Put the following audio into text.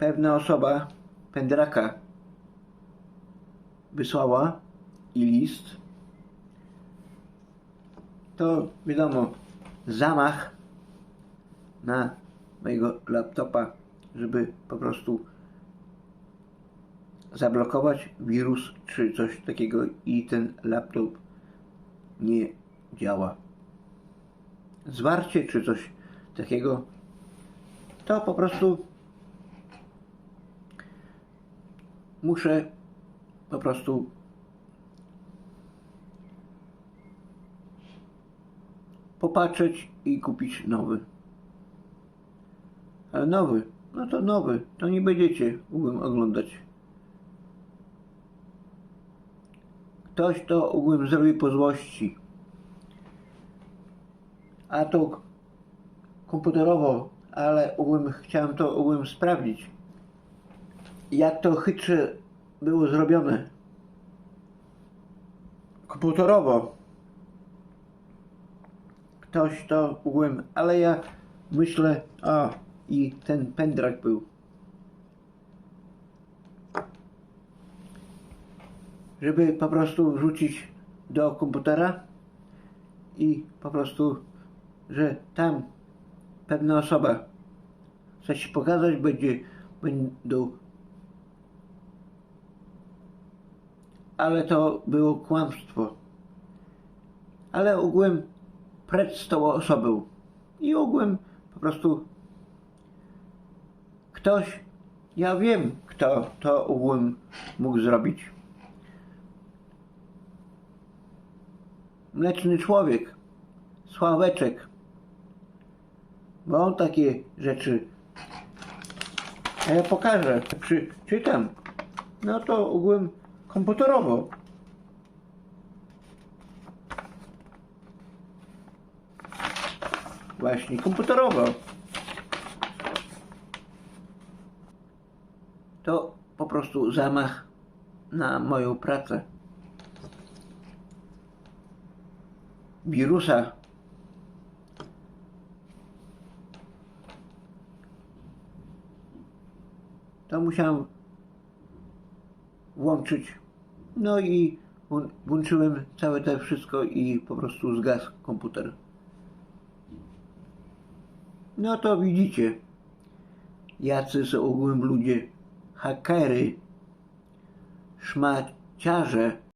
pewna osoba pędraka wysłała i list, to wiadomo, zamach na mojego laptopa, żeby po prostu zablokować wirus czy coś takiego i ten laptop nie działa. Zwarcie czy coś takiego, to po prostu muszę po prostu popatrzeć i kupić nowy. Ale nowy, no to nowy, to nie będziecie mógłbym oglądać. Ktoś to ogółem zrobi po złości. A to komputerowo, ale ogółem chciałem to ogółem sprawdzić. Jak to chytrze było zrobione. Komputerowo. Ktoś to ogółem, ale ja myślę, a i ten pendrak był. żeby po prostu wrzucić do komputera i po prostu, że tam pewna osoba chce się pokazać, będzie, będą ale to było kłamstwo. Ale ogółem precz z tą osobą i ogółem po prostu ktoś, ja wiem kto to ogółem mógł zrobić. mleczny człowiek, Sławeczek. Bo on takie rzeczy. A ja pokażę, czy czytam. No to ogółem komputerowo. Właśnie komputerowo. To po prostu zamach na moją pracę. wirusa. To musiałem włączyć. No i włą- włączyłem całe to wszystko i po prostu zgasł komputer. No to widzicie, jacy są ogółem ludzie, hakery, szmaciarze.